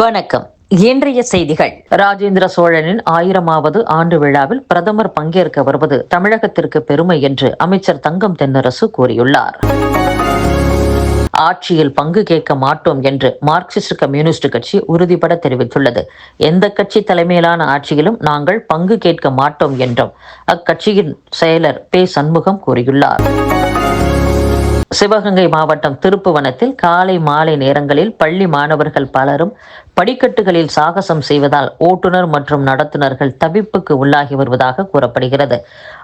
வணக்கம். இன்றைய செய்திகள். ராஜேந்திர சோழனின் ஆயிரமாவது ஆண்டு விழாவில் பிரதமர் பங்கேற்க வருவது தமிழகத்திற்கு பெருமை என்று அமைச்சர் தங்கம் தென்னரசு கூறியுள்ளார். ஆட்சியில் பங்கு கேட்க மாட்டோம் என்று மார்க்சிஸ்ட் கம்யூனிஸ்ட் கட்சி உறுதிபட தெரிவித்துள்ளது. எந்த கட்சி தலைமையிலான ஆட்சியிலும் நாங்கள் பங்கு கேட்க மாட்டோம் என்றும் அக்கட்சியின் செயலர் பே சண்முகம் கூறியுள்ளார். சிவகங்கை மாவட்டம் திருப்புவனத்தில் காலை மாலை நேரங்களில் பள்ளி மாணவர்கள் பலரும் படிக்கட்டுகளில் சாகசம் செய்வதால் ஓட்டுநர் மற்றும் நடத்துனர்கள் தவிப்புக்கு உள்ளாகி வருவதாக கூறப்படுகிறது.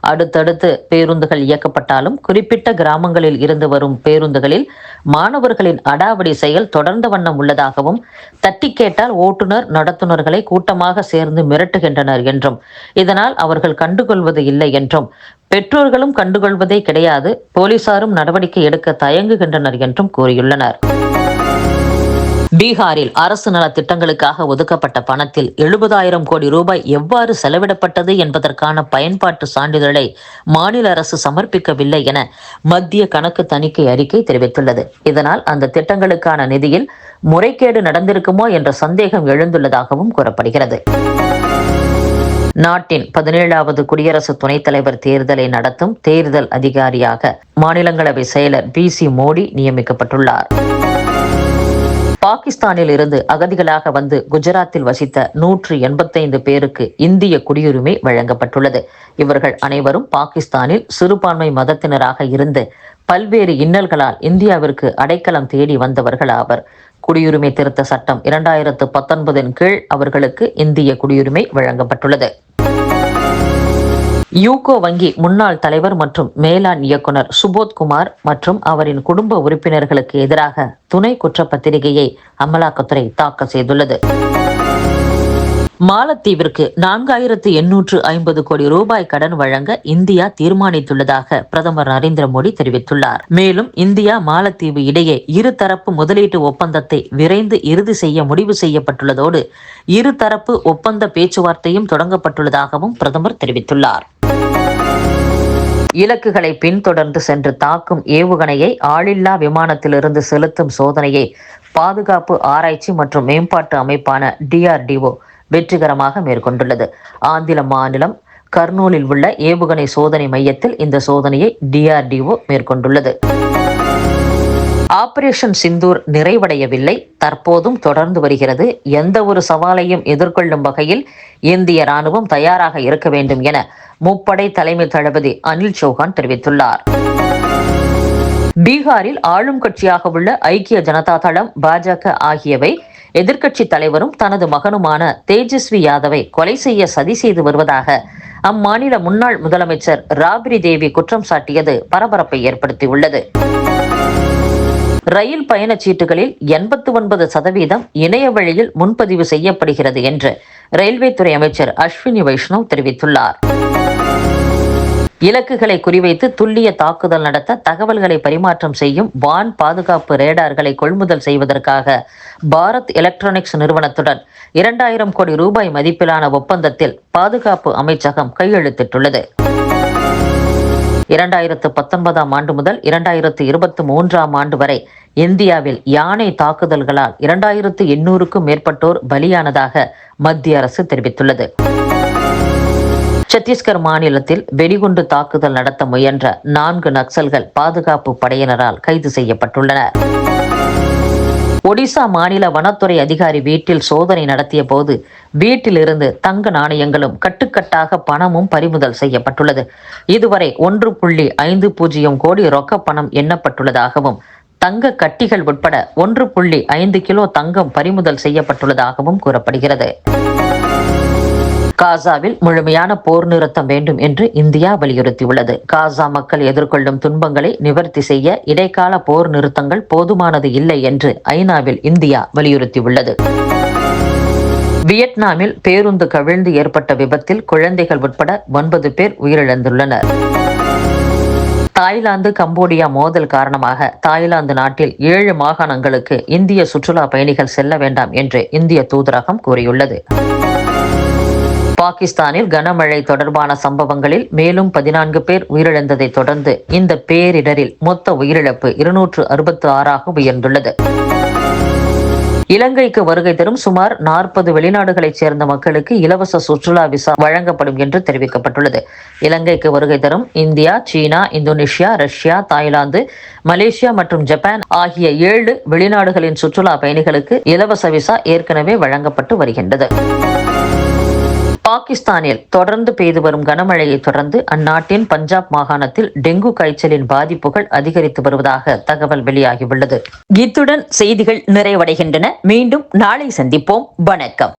அடுத்தடுத்து பேருந்துகள் இயக்கப்பட்டாலும் குறிப்பிட்ட கிராமங்களில் இருந்து வரும் பேருந்துகளில் மாணவர்களின் அடாவடி செயல் தொடர்ந்த வண்ணம் உள்ளதாகவும் தட்டி கேட்டால் ஓட்டுநர் நடத்துனர்களை கூட்டமாக சேர்ந்து மிரட்டுகின்றனர் என்றும் இதனால் அவர்கள் கண்டுகொள்வது இல்லை என்றும் பெற்றோர்களும் கண்டுகொள்வதே கிடையாது. போலீசாரும் நடவடிக்கை எடுக்க தயங்குகின்றனர் என்றும் கூறியுள்ளனர். பீகாரில் அரசு நல திட்டங்களுக்காக ஒதுக்கப்பட்ட பணத்தில் எழுபதாயிரம் கோடி ரூபாய் எவ்வாறு செலவிடப்பட்டது என்பதற்கான பயன்பாட்டு சான்றிதழை மாநில அரசு சமர்ப்பிக்கவில்லை என மத்திய கணக்கு தணிக்கை அறிக்கை தெரிவித்துள்ளது. இதனால் அந்த திட்டங்களுக்கான நிதியில் முறைகேடு நடந்திருக்குமோ என்ற சந்தேகம் எழுந்துள்ளதாகவும் கூறப்படுகிறது. நாட்டின் பதினேழாவது குடியரசு துணைத் தலைவர் தேர்தலை நடத்தும் தேர்தல் அதிகாரியாக மாநிலங்களவை செயலர் பி சி மோடி நியமிக்கப்பட்டுள்ளார். பாகிஸ்தானில் இருந்து அகதிகளாக வந்து குஜராத்தில் வசித்த நூற்று எண்பத்தைந்து பேருக்கு இந்திய குடியுரிமை வழங்கப்பட்டுள்ளது. இவர்கள் அனைவரும் பாகிஸ்தானில் சிறுபான்மை மதத்தினராக இருந்து பல்வேறு இன்னல்களால் இந்தியாவிற்கு அடைக்கலம் தேடி வந்தவர்கள் ஆவர். குடியுரிமை திருத்த சட்டம் இரண்டாயிரத்து பத்தொன்பதின் கீழ் அவர்களுக்கு இந்திய குடியுரிமை வழங்கப்பட்டுள்ளது. யூகோ வங்கி முன்னாள் தலைவர் மற்றும் மேலாண் இயக்குனர் சுபோத்குமார் மற்றும் அவரின் குடும்ப உறுப்பினர்களுக்கு எதிராக துணை குற்றப்பத்திரிகையை அமலாக்கத்துறை தாக்கல் செய்துள்ளது. மாலத்தீவிற்கு நான்காயிரத்து எண்ணூற்று ஐம்பது கோடி ரூபாய் கடன் வழங்க இந்தியா தீர்மானித்துள்ளதாக பிரதமர் நரேந்திர மோடி தெரிவித்துள்ளார். மேலும் இந்தியா மாலத்தீவு இடையே இருதரப்பு முதலீட்டு ஒப்பந்தத்தை விரைந்து இறுதி செய்ய முடிவு செய்யப்பட்டுள்ளதோடு இருதரப்பு ஒப்பந்த பேச்சுவார்த்தையும் தொடங்கப்பட்டுள்ளதாகவும் பிரதமர் தெரிவித்துள்ளார். இலக்குகளை பின்தொடர்ந்து சென்று தாக்கும் ஏவுகணையை ஆளில்லா விமானத்திலிருந்து செலுத்தும் சோதனையை பாதுகாப்பு ஆராய்ச்சி மற்றும் மேம்பாட்டு அமைப்பான டிஆர்டிஓ வெற்றிகரமாக மேற்கொண்டுள்ளது. ஆந்திர மாநிலம் கர்னூலில் உள்ள ஏவுகணை சோதனை மையத்தில் இந்த சோதனையை டிஆர்டிஓ மேற்கொண்டுள்ளது. ஆபரேஷன் சிந்தூர் நிறைவடையவில்லை. தற்போதும் தொடர்ந்து வருகிறது. எந்த ஒரு சவாலையும் எதிர்கொள்ளும் வகையில் இந்திய ராணுவம் தயாராக இருக்க வேண்டும் என முப்படை தலைமை தளபதி அனில் சௌஹான் தெரிவித்துள்ளார். பீகாரில் ஆளும் கட்சியாக உள்ள ஐக்கிய ஜனதா தளம் பாஜக ஆகியவை எதிர்க்கட்சி தலைவரும் தனது மகனுமான தேஜஸ்வி யாதவை கொலை செய்ய சதி செய்து வருவதாக அம்மாநில முன்னாள் முதலமைச்சர் ராபிரி தேவி குற்றம் சாட்டியது பரபரப்பை ஏற்படுத்தியுள்ளது. ரயில் பயணச்சீட்டுகளில் எண்பத்து ஒன்பது சதவீதம் இணைய வழியில் முன்பதிவு செய்யப்படுகிறது என்று ரயில்வே துறை அமைச்சர் அஸ்வினி வைஷ்ணவ் தெரிவித்துள்ளார். இலக்குகளை குறிவைத்து துல்லிய தாக்குதல் நடத்த தகவல்களை பரிமாற்றம் செய்யும் வான் பாதுகாப்பு ரேடார்களை கொள்முதல் செய்வதற்காக பாரத் எலக்ட்ரானிக்ஸ் நிறுவனத்துடன் இரண்டாயிரம் கோடி ரூபாய் மதிப்பிலான ஒப்பந்தத்தில் பாதுகாப்பு அமைச்சகம் கையெழுத்திட்டுள்ளது. இரண்டாயிரத்து பத்தொன்பதாம் ஆண்டு முதல் இரண்டாயிரத்து இருபத்தி மூன்றாம் ஆண்டு வரை இந்தியாவில் யானை தாக்குதல்களால் இரண்டாயிரத்து எண்ணூறுக்கும் மேற்பட்டோர் பலியானதாக மத்திய அரசு தெரிவித்துள்ளது. சத்தீஸ்கர் மாநிலத்தில் வெடிகுண்டு தாக்குதல் நடத்த முயன்ற நான்கு நக்சல்கள் பாதுகாப்பு படையினரால் கைது செய்யப்பட்டுள்ளனர் ஒடிசா மாநில வனத்துறை அதிகாரி வீட்டில் சோதனை நடத்திய போது வீட்டிலிருந்து தங்க நாணயங்களும் கட்டுக்கட்டாக பணமும் பறிமுதல் செய்யப்பட்டுள்ளது. இதுவரை ஒன்று புள்ளி ஐந்து பூஜ்ஜியம் கோடி ரொக்க பணம் எண்ணப்பட்டுள்ளதாகவும் தங்க கட்டிகள் உட்பட ஒன்று புள்ளி ஐந்து கிலோ தங்கம் பறிமுதல் செய்யப்பட்டுள்ளதாகவும் கூறப்படுகிறது. காசாவில் முழுமையான போர் நிறுத்தம் வேண்டும் என்று இந்தியா வலியுறுத்தியுள்ளது. காசா மக்கள் எதிர்கொள்ளும் துன்பங்களை நிவர்த்தி செய்ய இடைக்கால போர் நிறுத்தங்கள் போதுமானது இல்லை என்று ஐநாவில் இந்தியா வலியுறுத்தியுள்ளது. வியட்நாமில் பேருந்து கவிழ்ந்து ஏற்பட்ட விபத்தில் குழந்தைகள் உட்பட ஒன்பது பேர் உயிரிழந்துள்ளனர். தாய்லாந்து கம்போடியா மோதல் காரணமாக தாய்லாந்து நாட்டில் ஏழு மாகாணங்களுக்கு இந்திய சுற்றுலா பயணிகள் செல்ல வேண்டாம் என்று இந்திய தூதரகம் கூறியுள்ளது. பாகிஸ்தானில் கனமழை தொடர்பான சம்பவங்களில் மேலும் பதினான்கு பேர் உயிரிழந்ததை தொடர்ந்து இந்த பேரிடரில் மொத்த உயிரிழப்பு இருநூற்று அறுபத்து ஆறாக உயர்ந்துள்ளது. இலங்கைக்கு வருகை தரும் சுமார் நாற்பது வெளிநாடுகளைச் சேர்ந்த மக்களுக்கு இலவச சுற்றுலா விசா வழங்கப்படும் என்று தெரிவிக்கப்பட்டுள்ளது. இலங்கைக்கு வருகை தரும் India China Indonesia Russia Thailand Malaysia மற்றும் ஜப்பான் ஆகிய ஏழு வெளிநாடுகளின் சுற்றுலா பயணிகளுக்கு இலவச விசா ஏற்கனவே வழங்கப்பட்டு வருகின்றது. பாகிஸ்தானில் தொடர்ந்து பெய்து வரும் கனமழையை தொடர்ந்து அந்நாட்டின் பஞ்சாப் மாகாணத்தில் டெங்கு காய்ச்சலின் பாதிப்புகள் அதிகரித்து வருவதாக தகவல் வெளியாகியுள்ளது. இத்துடன் செய்திகள் நிறைவடைகின்றன. மீண்டும் நாளை சந்திப்போம். வணக்கம்.